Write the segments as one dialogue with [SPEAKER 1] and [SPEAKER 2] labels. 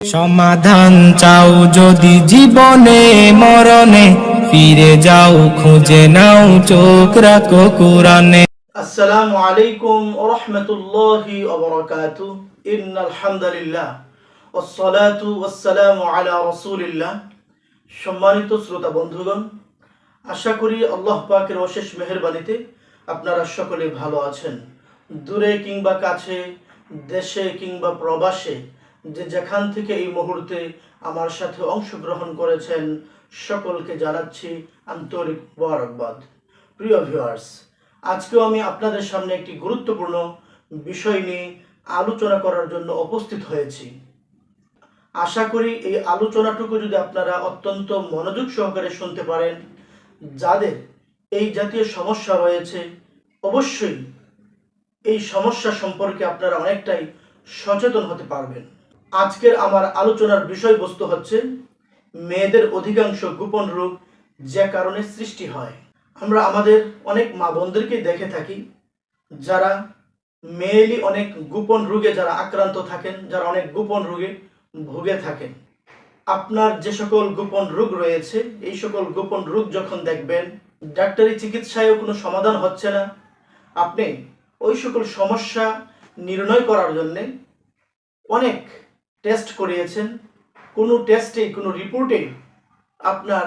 [SPEAKER 1] সমাধান চাও যদি জীবনে মরণে ফিরে যাও খুঁজে নাও চোখ রাখো কোরআনে
[SPEAKER 2] السلام عليكم ورحمة الله وبركاته إن الحمد لله والصلاة والسلام على رسول الله সম্মানিত শ্রোতা বন্ধুগণ আশা করি আল্লাহ পাকের অশেষ মেহেরবানিতে আপনারা সকলে ভালো আছেন দূরে কিংবা কাছে দেশে কিংবা প্রবাসে যে যেখান থেকে এই মুহূর্তে আমার সাথে অংশগ্রহণ করেছেন, সকলকে জানাচ্ছি আন্তরিক মোবারকবাদ। প্রিয় ভিউয়ার্স আজকেও আমি আপনাদের সামনে একটি গুরুত্বপূর্ণ বিষয় নিয়ে আলোচনা করার জন্য উপস্থিত হয়েছি। আশা করি এই আলোচনাটুকু যদি আপনারা অত্যন্ত মনোযোগ সহকারে শুনতে পারেন, যাদের এই জাতীয় সমস্যা রয়েছে, অবশ্যই এই সমস্যা সম্পর্কে আপনারা অনেকটাই সচেতন হতে পারবেন। আজকের আমার আলোচনার বিষয়বস্তু হচ্ছে মেয়েদের অধিকাংশ গোপন রোগ যে কারণে সৃষ্টি হয়। আমরা আমাদের অনেক মা বোনদেরকে দেখে থাকি, যারা মেয়েলি অনেক গোপন রোগে যারা আক্রান্ত থাকেন, যারা অনেক গোপন রোগে ভুগে থাকেন। আপনার যে সকল গোপন রোগ রয়েছে, এই সকল গোপন রোগ যখন দেখবেন, ডাক্তারি চিকিৎসায়ও কোনো সমাধান হচ্ছে না। আপনি ওই সকল সমস্যা নির্ণয় করার জন্যে অনেক টেস্ট করিয়েছেন, কোনো টেস্টে কোনো রিপোর্টে আপনার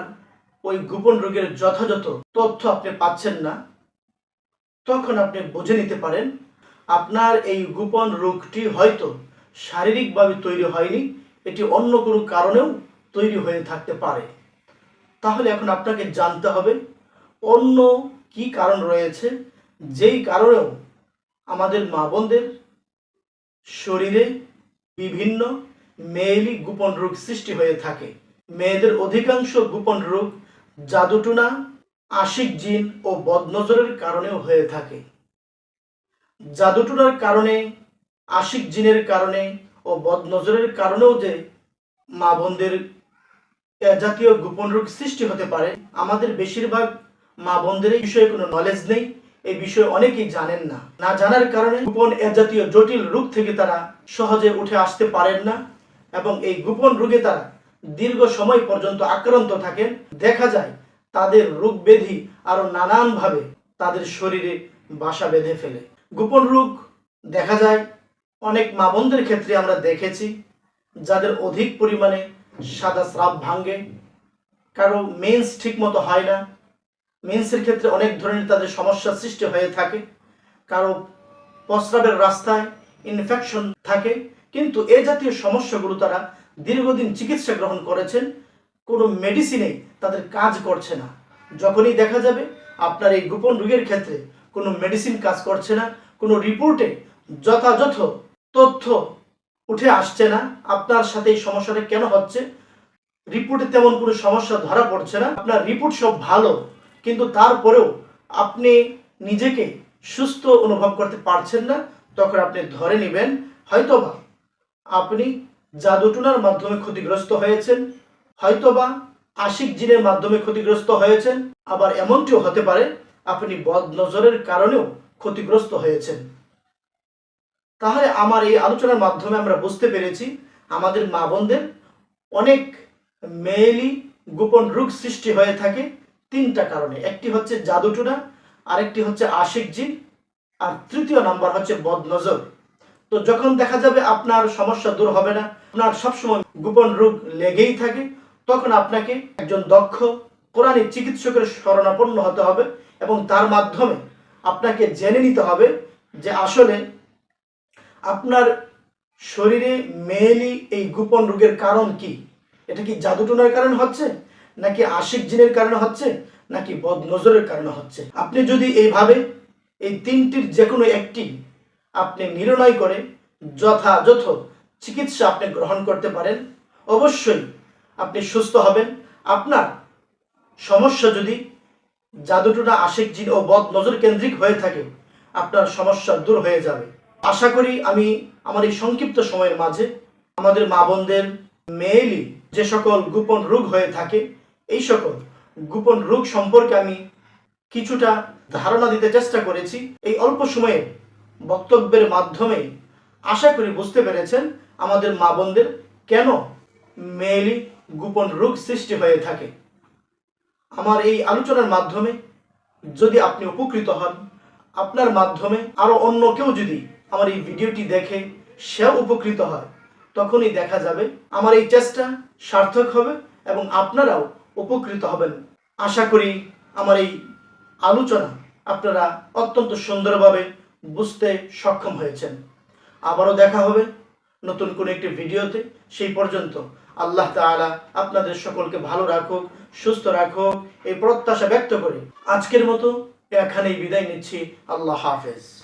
[SPEAKER 2] ওই গোপন রোগের যথাযথ তথ্য আপনি পাচ্ছেন না। তখন আপনি বুঝে নিতে পারেন, আপনার এই গোপন রোগটি হয়তো শারীরিকভাবে তৈরি হয়নি, এটি অন্য কোনো কারণেও তৈরি হয়ে থাকতে পারে। তাহলে এখন আপনাকে জানতে হবে, অন্য কি কারণ রয়েছে, যেই কারণেও আমাদের মা বোনদের শরীরে বিভিন্ন মেয়েলি গোপন রোগ সৃষ্টি হয়ে থাকে। মেয়েদের অধিকাংশ গোপন রোগ জাদুটুনা, আশিক জিন ও বদনজরের কারণেও হয়ে থাকে। জাদুটুনার কারণে, আশিক জিনের কারণে ও বদনজরের কারণেও যে মা বোনদের জাতীয় গোপন রোগ সৃষ্টি হতে পারে, আমাদের বেশিরভাগ মা বোনদের এই বিষয়ে কোনো নলেজ নেই। এই বিষয়ে অনেকেই জানেন না। না জানার কারণে গোপন এ জাতীয় জটিল রোগ থেকে তারা সহজে উঠে আসতে পারেন না এবং এই গোপন রোগে তারা দীর্ঘ সময় পর্যন্ত আক্রান্ত থাকেন। দেখা যায়, তাদের রোগ ব্যাধি আরও নানানভাবে তাদের শরীরে বাসা বেঁধে ফেলে। গোপন রোগ দেখা যায়, অনেক মা বোনদের ক্ষেত্রে আমরা দেখেছি, যাদের অধিক পরিমাণে সাদা স্রাব ভাঙ্গে কারও মেন্স ঠিক মতো হয় না মেন্সের ক্ষেত্রে অনেক ধরনের তাদের সমস্যার সৃষ্টি হয়ে থাকে। কারও প্রস্রাবের রাস্তায় ইনফেকশন থাকে, কিন্তু এ জাতীয় সমস্যাগুলো তারা দীর্ঘদিন চিকিৎসা গ্রহণ করেছেন, কোনো মেডিসিনে তাদের কাজ করছে না। যখনই দেখা যাবে, আপনার এই গোপন রোগের ক্ষেত্রে কোনো মেডিসিন কাজ করছে না, কোনো রিপোর্টে যথাযথ তথ্য উঠে আসছে না, আপনার সাথে এই সমস্যাটা কেন হচ্ছে রিপোর্টে তেমন কোনো সমস্যা ধরা পড়ছে না, আপনার রিপোর্ট সব ভালো। কিন্তু তারপরেও আপনি নিজেকে সুস্থ অনুভব করতে পারছেন না, তখন আপনি ধরে নেবেন, হয়তোবা আপনি জাদুটুনার মাধ্যমে ক্ষতিগ্রস্ত হয়েছেন, হয়তোবা আশিক জিনের মাধ্যমে ক্ষতিগ্রস্ত হয়েছেন, আবার এমনটিও হতে পারে, আপনি বদনজরের কারণেও ক্ষতিগ্রস্ত হয়েছেন। তাহলে আমার এই আলোচনার মাধ্যমে আমরা বুঝতে পেরেছি, আমাদের মা বোনদের অনেক মেয়েলি গোপন রোগ সৃষ্টি হয়ে থাকে তিনটা কারণে। একটি হচ্ছে জাদুটুনা, আরেকটি হচ্ছে আশিক জিন, আর তৃতীয় নাম্বার হচ্ছে বদনজর। তো যখন দেখা যাবে আপনার সমস্যা দূর হবে না, আপনার সবসময় গোপন রোগ লেগেই থাকে, তখন আপনাকে একজন দক্ষ কোরআনিক চিকিৎসকের শরণাপন্ন হতে হবে এবং তার মাধ্যমে আপনাকে জেনে নিতে হবে যে আসলে আপনার শরীরে মেয়েলি এই গোপন রোগের কারণ কি। এটা কি জাদুটনার কারণ হচ্ছে? নাকি আশিক জিনের কারণে হচ্ছে, নাকি বদ নজরের কারণে হচ্ছে? আপনি যদি এইভাবে এই তিনটির যে কোনো একটি আপনি নির্ণয় করে যথাযথ চিকিৎসা আপনি গ্রহণ করতে পারেন, অবশ্যই আপনি সুস্থ হবেন। আপনার সমস্যা যদি জাদুটুনা আশিক জিন ও বদ নজর কেন্দ্রিক হয়ে থাকে, আপনার সমস্যা দূর হয়ে যাবে। আশা করি আমি আমার এই সংক্ষিপ্ত সময়ের মাঝে আমাদের মা বোনদের মেয়েলি যে সকল গোপন রোগ হয়ে থাকে এই সকল গোপন রোগ সম্পর্কে আমি কিছুটা ধারণা দিতে চেষ্টা করেছি। এই অল্প সময়ে বক্তব্যের মাধ্যমে আশা করি বুঝতে পেরেছেন আমাদের মা বোনদের কেন মেয়েলি গোপন রোগ সৃষ্টি হয়ে থাকে। আমার এই আলোচনার মাধ্যমে যদি আপনি উপকৃত হন, আপনার মাধ্যমে আরও অন্য কেউ যদি আমার এই ভিডিওটি দেখে সেও উপকৃত হয়, তখনই দেখা যাবে আমার এই চেষ্টা সার্থক হবে এবং আপনারাও উপকৃত হবেন। আশা করি আমার এই আলোচনা আপনারা অত্যন্ত সুন্দরভাবে বুঝতে সক্ষম হয়েছেন। আবারও দেখা হবে নতুন কোনো একটি ভিডিওতে। সেই পর্যন্ত আল্লাহ তাআলা আপনাদের সকলকে ভালো রাখুক, সুস্থ রাখুক, এই প্রত্যাশা ব্যক্ত করে আজকের মতো এখানেই বিদায় নিচ্ছি। আল্লাহ হাফেজ।